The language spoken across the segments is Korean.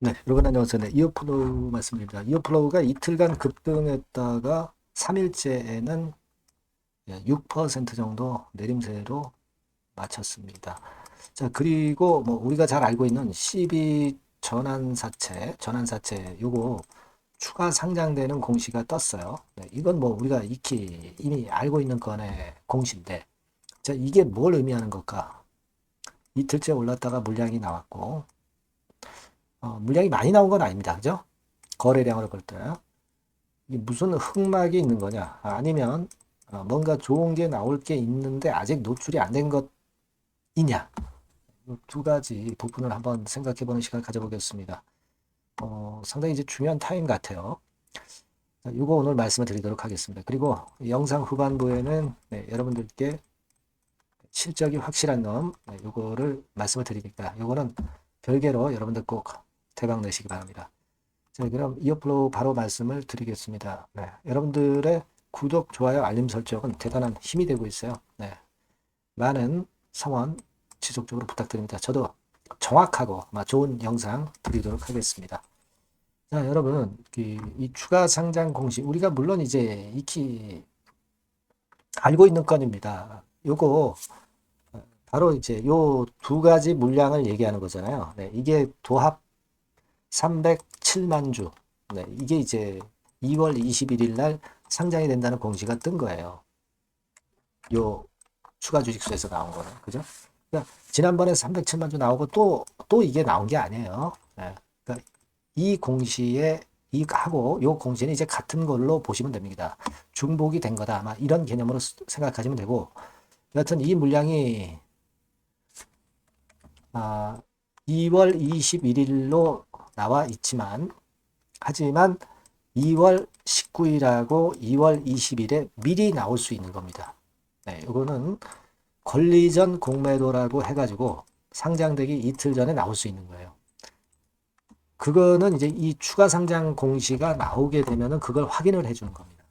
네, 여러분 안녕하세요. 네, 이어플로우 말씀드립니다. 이어플로우가 이틀간 급등했다가 3일째에는 6% 정도 내림세로 마쳤습니다. 자, 그리고 뭐 우리가 잘 알고 있는 12 전환사채, 전환사채 요거 추가 상장되는 공시가 떴어요. 네, 이건 뭐 우리가 익히 이미 알고 있는 건의 공시인데, 자, 이게 뭘 의미하는 걸까? 이틀째 올랐다가 물량이 나왔고, 어, 물량이 많이 나온 건 아닙니다. 그죠? 거래량으로 볼 때. 이게 무슨 흑막이 있는 거냐? 아, 아니면 어, 뭔가 좋은 게 나올 게 있는데 아직 노출이 안 된 것이냐? 이두 가지 부분을 한번 생각해 보는 시간 가져보겠습니다. 어, 상당히 이제 중요한 타임 같아요. 자, 이거 오늘 말씀을 드리도록 하겠습니다. 그리고 영상 후반부에는 네, 여러분들께 실적이 확실한 놈, 네, 요거를 말씀을 드리니까 요거는 별개로 여러분들 꼭 대박 내시기 바랍니다. 자, 그럼 이어플로우 바로 말씀을 드리겠습니다. 네, 여러분들의 구독, 좋아요, 알림 설정은 대단한 힘이 되고 있어요. 네, 많은 성원 지속적으로 부탁드립니다. 저도 정확하고 좋은 영상 드리도록 하겠습니다. 자, 여러분, 그, 이 추가 상장 공시, 우리가 물론 이제 익히 알고 있는 건입니다. 요거, 어, 바로 이제 요 두 가지 물량을 얘기하는 거잖아요. 네, 이게 도합 307만 주. 네, 이게 이제 2월 21일 날 상장이 된다는 공시가 뜬 거예요. 요 추가 주식수에서 나온 거는. 그죠? 그러니까 지난번에 307만 주 나오고 또, 또 이게 나온 게 아니에요. 네, 그러니까 이 공시에 이 하고 요 공시는 이제 같은 걸로 보시면 됩니다. 중복이 된 거다. 아마 이런 개념으로 스- 생각하시면 되고 여하튼 이 물량이 아, 2월 21일로 나와 있지만 하지만 2월 19일하고 2월 20일에 미리 나올 수 있는 겁니다. 네, 이거는 권리전 공매도라고 해가지고 상장되기 이틀 전에 나올 수 있는 거예요. 그거는 이제 이 추가 상장 공시가 나오게 되면은 그걸 확인을 해주는 겁니다.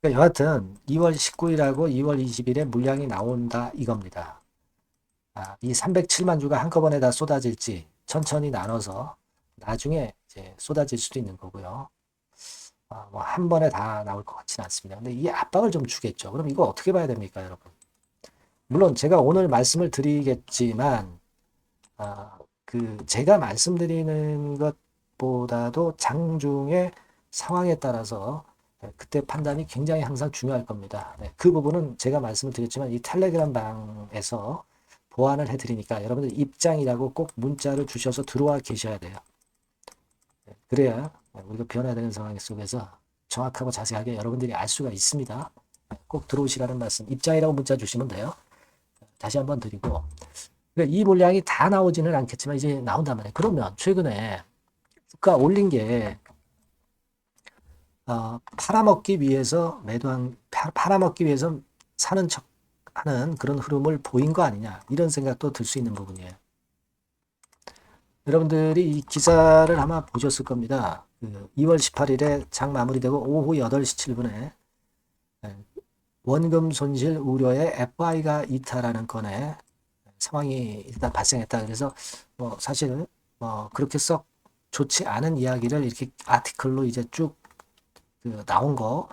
그러니까 여하튼 2월 19일하고 2월 20일에 물량이 나온다 이겁니다. 아, 이 307만 주가 한꺼번에 다 쏟아질지 천천히 나눠서 나중에 이제 쏟아질 수도 있는 거고요. 아, 뭐한 번에 다 나올 것 같지는 않습니다. 근데 이 압박을 좀 주겠죠. 그럼 이거 어떻게 봐야 됩니까, 여러분? 물론 제가 오늘 말씀을 드리겠지만, 아, 그 제가 말씀드리는 것보다도 장중의 상황에 따라서 네, 그때 판단이 굉장히 항상 중요할 겁니다. 네, 그 부분은 제가 말씀을 드렸지만 이 텔레그램 방에서 보완을 해드리니까 여러분들 입장이라고 꼭 문자를 주셔서 들어와 계셔야 돼요. 네, 그래야 우리가 변화되는 상황 속에서 정확하고 자세하게 여러분들이 알 수가 있습니다. 네, 꼭 들어오시라는 말씀, 입장이라고 문자 주시면 돼요. 다시 한번 드리고, 그러니까 이 물량이 다 나오지는 않겠지만 이제 나온단 말이에요. 그러면 최근에 주가 올린 게 어, 팔아먹기 위해서 매도한 파- 팔아먹기 위해서 사는 척 하는 그런 흐름을 보인 거 아니냐 이런 생각도 들 수 있는 부분이에요. 여러분들이 이 기사를 아마 보셨을 겁니다. 그 2월 18일에 장 마무리되고 오후 8시 7분에 원금 손실 우려에 FI가 이탈하는 건에 상황이 일단 발생했다. 그래서 뭐 사실 뭐 그렇게 썩 좋지 않은 이야기를 이렇게 아티클로 이제 쭉 그 나온 거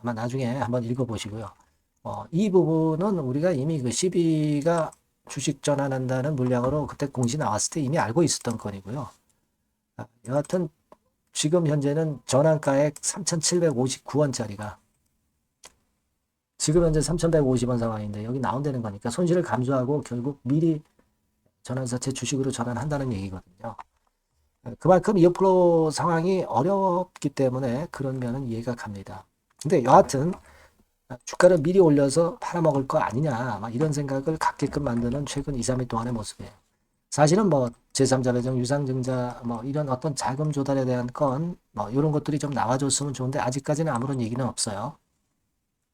아마 나중에 한번 읽어보시고요. 어, 이 부분은 우리가 이미 그 12가 주식 전환한다는 물량으로 그때 공시 나왔을 때 이미 알고 있었던 건이고요. 아, 여하튼 지금 현재는 전환가액 3,759원짜리가 지금 현재 3,150원 상황인데 여기 나온다는 거니까 손실을 감수하고 결국 미리 전환사채 주식으로 전환한다는 얘기거든요. 그만큼 이어플로 상황이 어렵기 때문에 그런 면은 이해가 갑니다. 근데 여하튼 주가를 미리 올려서 팔아먹을 거 아니냐 막 이런 생각을 갖게끔 만드는 최근 2, 3일 동안의 모습이에요. 사실은 뭐 제3자 배정, 유상증자 뭐 이런 어떤 자금 조달에 대한 건 뭐 이런 것들이 좀 나와줬으면 좋은데 아직까지는 아무런 얘기는 없어요.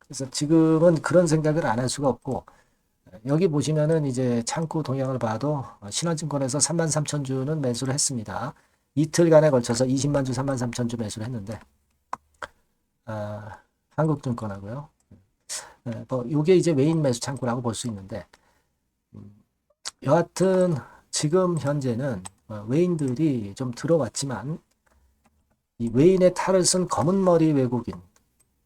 그래서 지금은 그런 생각을 안 할 수가 없고 여기 보시면은 이제 창구 동향을 봐도 신한증권에서 3만 3천 주는 매수를 했습니다. 이틀간에 걸쳐서 20만 주, 3만 3천 주 매수를 했는데 아, 한국증권하고요. 네, 뭐 이게 이제 메인 매수 창구라고 볼 수 있는데 음, 여하튼 지금 현재는 어, 외인들이 좀 들어왔지만 이 외인의 탈을 쓴 검은 머리 외국인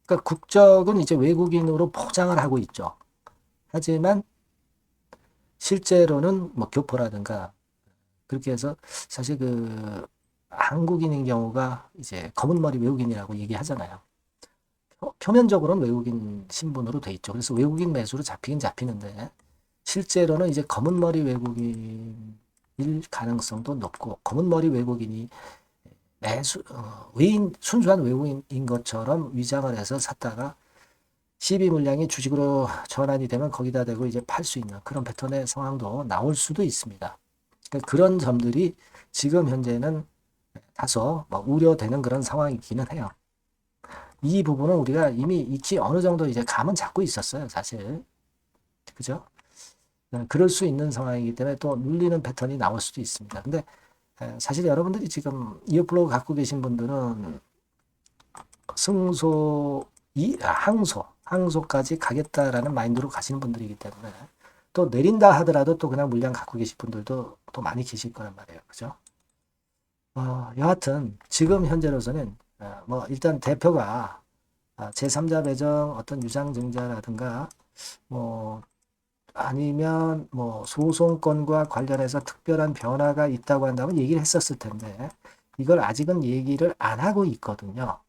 그러니까 국적은 이제 외국인으로 포장을 하고 있죠. 하지만 실제로는 뭐 교포라든가 그렇게 해서 사실 그 한국인인 경우가 이제 검은 머리 외국인이라고 얘기하잖아요. 표- 표면적으로는 외국인 신분으로 돼 있죠. 그래서 외국인 매수로 잡히긴 잡히는데 실제로는 이제 검은 머리 외국인일 가능성도 높고 검은 머리 외국인이 매수 어, 외인 순수한 외국인인 것처럼 위장을 해서 샀다가 시비 물량이 주식으로 전환이 되면 거기다 대고 이제 팔 수 있는 그런 패턴의 상황도 나올 수도 있습니다. 그러니까 그런 점들이 지금 현재는 다소 뭐 우려되는 그런 상황이기는 해요. 이 부분은 우리가 이미 익히 어느 정도 이제 감은 잡고 있었어요, 사실. 그죠? 네, 그럴 수 있는 상황이기 때문에 또 눌리는 패턴이 나올 수도 있습니다. 근데 에, 사실 여러분들이 지금 이어플로우 갖고 계신 분들은 승소, 이, 아, 항소, 항소까지 가겠다라는 마인드로 가시는 분들이기 때문에 또 내린다 하더라도 또 그냥 물량 갖고 계신 분들도 또 많이 계실 거란 말이에요. 그죠? 어, 여하튼 지금 현재로서는 어, 뭐 일단 대표가 아, 제3자 배정 어떤 유상증자라든가 뭐 아니면 뭐 소송권과 관련해서 특별한 변화가 있다고 한다면 얘기를 했었을 텐데 이걸 아직은 얘기를 안 하고 있거든요.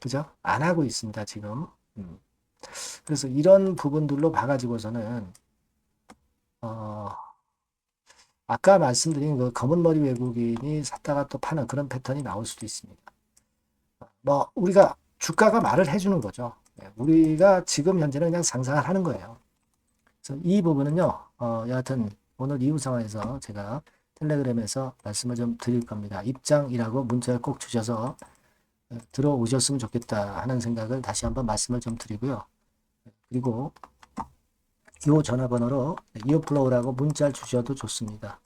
그죠? 안 하고 있습니다, 지금. 음. 그래서 이런 부분들로 봐가지고서는 어, 아까 말씀드린 그 검은 머리 외국인이 샀다가 또 파는 그런 패턴이 나올 수도 있습니다. 뭐 우리가 주가가 말을 해주는 거죠. 네, 우리가 지금 현재는 그냥 상상을 하는 거예요. 그래서 이 부분은요, 어, 여하튼 오늘 이후 상황에서 제가 텔레그램에서 말씀을 좀 드릴 겁니다. 입장이라고 문자를 꼭 주셔서 어, 들어오셨으면 좋겠다 하는 생각을 다시 한번 말씀을 좀 드리고요. 그리고 이 전화번호로 이어플로우라고 문자를 주셔도 좋습니다.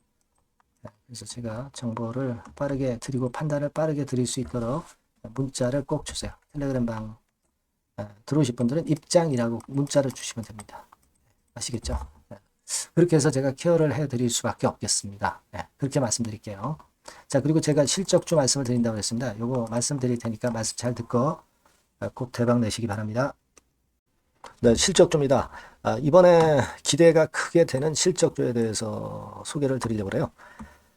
네, 그래서 제가 정보를 빠르게 드리고 판단을 빠르게 드릴 수 있도록 문자를 꼭 주세요. 텔레그램 방 어, 들어오실 분들은 입장이라고 문자를 주시면 됩니다. 아시겠죠? 네. 그렇게 해서 제가 케어를 해드릴 수밖에 없겠습니다. 네, 그렇게 말씀드릴게요. 자, 그리고 제가 실적주 말씀을 드린다고 했습니다. 요거 말씀드릴 테니까 말씀 잘 듣고 어, 꼭 대박 내시기 바랍니다. 네, 실적주입니다. 아, 이번에 기대가 크게 되는 실적주에 대해서 소개를 드리려고 그래요.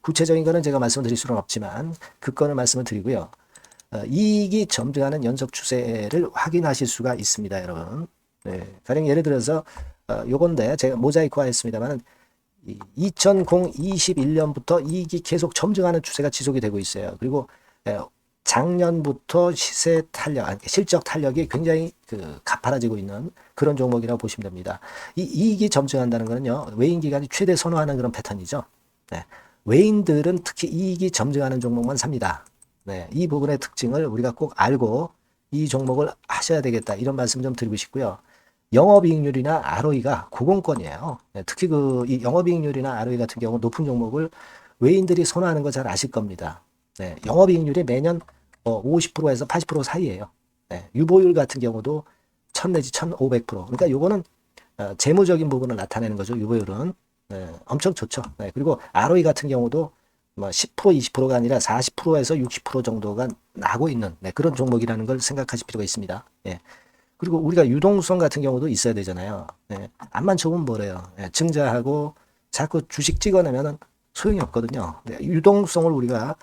구체적인 거는 제가 말씀드릴 수는 없지만 그 건을 말씀을 드리고요. 어, 이익이 점등하는 연속 추세를 확인하실 수가 있습니다, 여러분. 네, 가령 예를 들어서 어, 요건데 제가 모자이크화 했습니다만은 2021년부터 이익이 계속 점증하는 추세가 지속이 되고 있어요. 그리고 에, 작년부터 시세 탄력, 실적 탄력이 굉장히 그 가파라지고 있는 그런 종목이라고 보시면 됩니다. 이 이익이 점증한다는 거는요, 외인 기관이 최대 선호하는 그런 패턴이죠. 네. 외인들은 특히 이익이 점증하는 종목만 삽니다. 네. 이 부분의 특징을 우리가 꼭 알고 이 종목을 하셔야 되겠다. 이런 말씀 좀 드리고 싶고요. 영업이익률이나 ROE가 고공권이에요. 네, 특히 그이 영업이익률이나 ROE 같은 경우 높은 종목을 외인들이 선호하는 거 잘 아실 겁니다. 네, 영업이익률이 매년 어, 50%에서 80% 사이에요. 네, 유보율 같은 경우도 1000 내지 1500%. 그러니까 요거는 어, 재무적인 부분을 나타내는 거죠. 유보율은. 네, 엄청 좋죠. 네, 그리고 ROE 같은 경우도 뭐 10% 20%가 아니라 40%에서 60% 정도가 나고 있는 네, 그런 종목이라는 걸 생각하실 필요가 있습니다. 예. 그리고 우리가 유동성 같은 경우도 있어야 되잖아요. 예. 안만 좋으면 뭐래요. 예. 증자하고 자꾸 주식 찍어내면은 소용이 없거든요. 네, 유동성을 우리가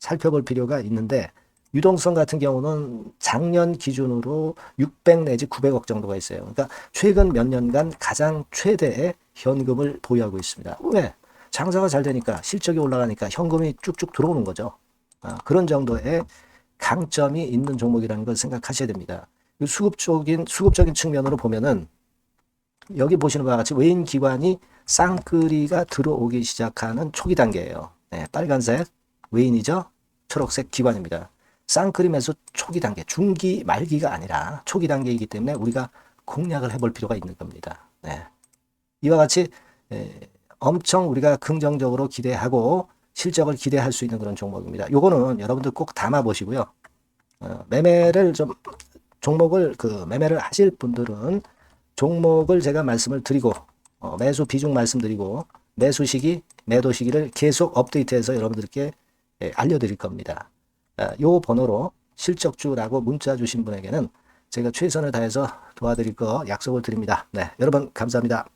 살펴볼 필요가 있는데 유동성 같은 경우는 작년 기준으로 600 내지 900억 정도가 있어요. 그러니까 최근 몇 년간 가장 최대의 현금을 보유하고 있습니다. 왜? 장사가 잘 되니까 실적이 올라가니까 현금이 쭉쭉 들어오는 거죠. 아, 그런 정도의 강점이 있는 종목이라는 걸 생각하셔야 됩니다. 그 수급적인 수급적인 측면으로 보면은 여기 보시는 바와 같이 외인 기관이 쌍끌이가 들어오기 시작하는 초기 단계예요. 네, 빨간색 외인이죠. 초록색 기관입니다. 매수 초기 단계, 중기 말기가 아니라 초기 단계이기 때문에 우리가 공략을 해볼 필요가 있는 겁니다. 네. 이와 같이 에, 엄청 우리가 긍정적으로 기대하고 실적을 기대할 수 있는 그런 종목입니다. 요거는 여러분들 꼭 담아 보시고요. 어, 매매를 좀 종목을 그 매매를 하실 분들은 종목을 제가 말씀을 드리고 어, 매수 비중 말씀드리고 매수 시기, 매도 시기를 계속 업데이트해서 여러분들께 예, 알려드릴 겁니다. 아, 요 번호로 실적주라고 문자 주신 분에게는 제가 최선을 다해서 도와드릴 거 약속을 드립니다. 네, 여러분 감사합니다.